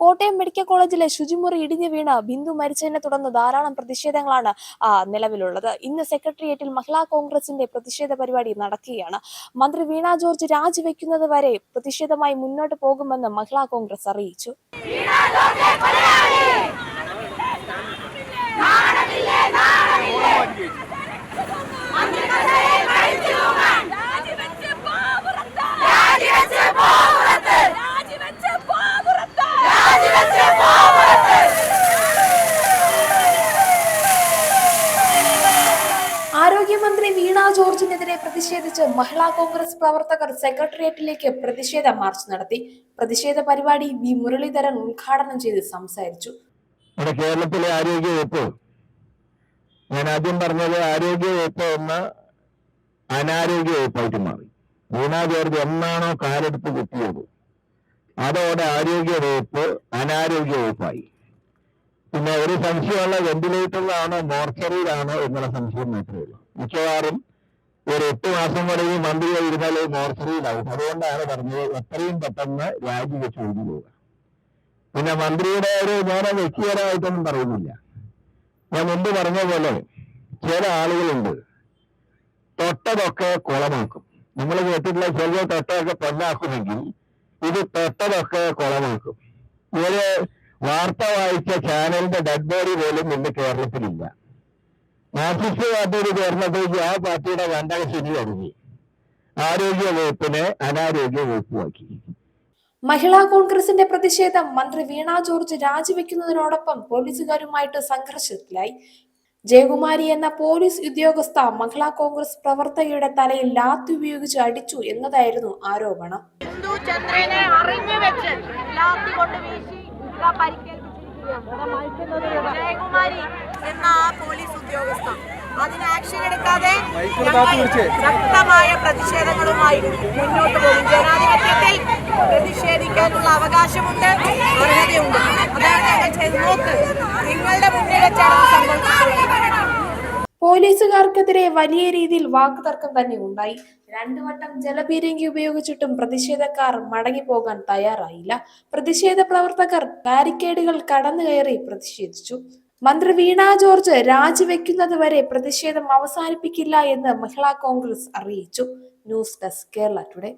Kottayam medical കോളേജിലെ ശുചിമുറി ഇടിഞ്ഞു വീണ് ബിന്ദു മരിച്ചതിനെ തുടർന്ന് ധാരാളം പ്രതിഷേധങ്ങളാണ് നിലവിലുള്ളത്. ഇന്ന് സെക്രട്ടേറിയറ്റിൽ മഹിളാ കോൺഗ്രസിന്റെ പ്രതിഷേധ പരിപാടി നടക്കുകയാണ്. മന്ത്രി വീണ ജോർജ് രാജിവെക്കുന്നത് വരെ പ്രതിഷേധമായി മുന്നോട്ട് പോകുമെന്ന് മഹിളാ കോൺഗ്രസ് അറിയിച്ചു. ആരോഗ്യമന്ത്രി വീണ ജോർജിനെതിരെ പ്രതിഷേധിച്ച് മഹിളാ കോൺഗ്രസ് പ്രവർത്തകർ സെക്രട്ടേറിയറ്റിലേക്ക് പ്രതിഷേധ മാർച്ച് നടത്തി. പ്രതിഷേധ പരിപാടി വി മുരളീധരൻ ഉദ്ഘാടനം ചെയ്ത് സംസാരിച്ചു. കേരളത്തിലെ ആരോഗ്യ വകുപ്പ് ഞാൻ ആദ്യം പറഞ്ഞത് ആരോഗ്യ വകുപ്പ് എന്ന അനാരോഗ്യ വകുപ്പായിട്ട് മാറി. വീണ ജോർജ് എന്നാണോ കാലെടുത്ത് കുത്തിയത്? അതോടെ ആരോഗ്യ വകുപ്പ് അനാരോഗ്യ വകുപ്പായി പിന്നെ ഒരു സംശയമുള്ള വെന്റിലേറ്ററിലാണോ മോർച്ചറിയിലാണോ എന്നുള്ള സംശയം മാത്രമേ ഉള്ളൂ. മിക്കവാറും ഒരു എട്ട് മാസം വരെ ഈ മന്ത്രി ഇരുന്നാൽ മോർച്ചറിയിലാവും അതുകൊണ്ടാണ് പറഞ്ഞത് എത്രയും പെട്ടെന്ന് രാജിവെച്ച് ഒഴിഞ്ഞു പോവുക. പിന്നെ മന്ത്രിയുടെ ഒരു ഞാൻ വ്യക്തിപരമായിട്ടൊന്നും പറയുന്നില്ല. ഞാൻ മുമ്പ് പറഞ്ഞ പോലെ ചില ആളുകളുണ്ട് തൊട്ടതൊക്കെ കുളമാക്കും. നമ്മൾ കേട്ടിട്ടുള്ള ചില തൊട്ടതൊക്കെ പൊന്നാക്കുമെങ്കിൽ ഇത് തൊട്ടതൊക്കെ കുളമാക്കും. ഇവർ വാർത്ത വായിച്ച ചാനലിന്റെ ഡെഡ് ബോഡി പോലും ഇന്ന് കേരളത്തിലില്ല. മാർക്സിസ്റ്റ് പാർട്ടിയിൽ ചേർന്നപ്പോഴേക്ക് ആ പാർട്ടിയുടെ രണ്ടാം ശരി തുടങ്ങി ആരോഗ്യ വകുപ്പിനെ അനാരോഗ്യ വകുപ്പുമാക്കി. മഹിളാ കോൺഗ്രസിന്റെ പ്രതിഷേധം മന്ത്രി വീണ ജോർജ് രാജിവെക്കുന്നതിനോടൊപ്പം പോലീസുകാരുമായിട്ട് സംഘർഷത്തിലായി. ജയകുമാരി എന്ന പോലീസ് ഉദ്യോഗസ്ഥ മഹിളാ കോൺഗ്രസ് പ്രവർത്തകയുടെ തലയിൽ ലാത്തി ഉപയോഗിച്ച് അടിച്ചു എന്നതായിരുന്നു ആരോപണം. ഹിന്ദു ചന്ദ്രനെ അറിഞ്ഞു വെച്ച് ലാത്തി കൊണ്ട് വീശി. ജയകുമാരി എന്ന ആ പോലീസ് ഉദ്യോഗസ്ഥ അതിന് ആക്ഷൻ എടുക്കാതെ ശക്തമായ പ്രതിഷേധങ്ങളുമായി മുന്നോട്ട് പോകും. ജനാധിപത്യത്തിൽ പ്രതിഷേധിക്കാനുള്ള അവകാശമുണ്ട് അർഹതയുണ്ട്. അതാണ് ഞങ്ങൾ ചെയ്ത് നോക്ക് നിങ്ങളുടെ മുന്നിൽ വെച്ചാണ് ഇത് സംഭവിച്ചിട്ടുള്ളത് പോലീസുകാർക്കെതിരെ വലിയ രീതിയിൽ വാക്കുതർക്കം തന്നെ ഉണ്ടായി. രണ്ടു വട്ടം ജലപീരങ്കി ഉപയോഗിച്ചിട്ടും പ്രതിഷേധക്കാർ മടങ്ങിപ്പോകാൻ തയ്യാറായില്ല. പ്രതിഷേധ പ്രവർത്തകർ ബാരിക്കേഡുകൾ കടന്നു കയറി പ്രതിഷേധിച്ചു. മന്ത്രി വീണ ജോർജ് രാജിവെക്കുന്നത് വരെ പ്രതിഷേധം അവസാനിപ്പിക്കില്ല എന്ന് മഹിളാ കോൺഗ്രസ് അറിയിച്ചു. News desk Kerala today.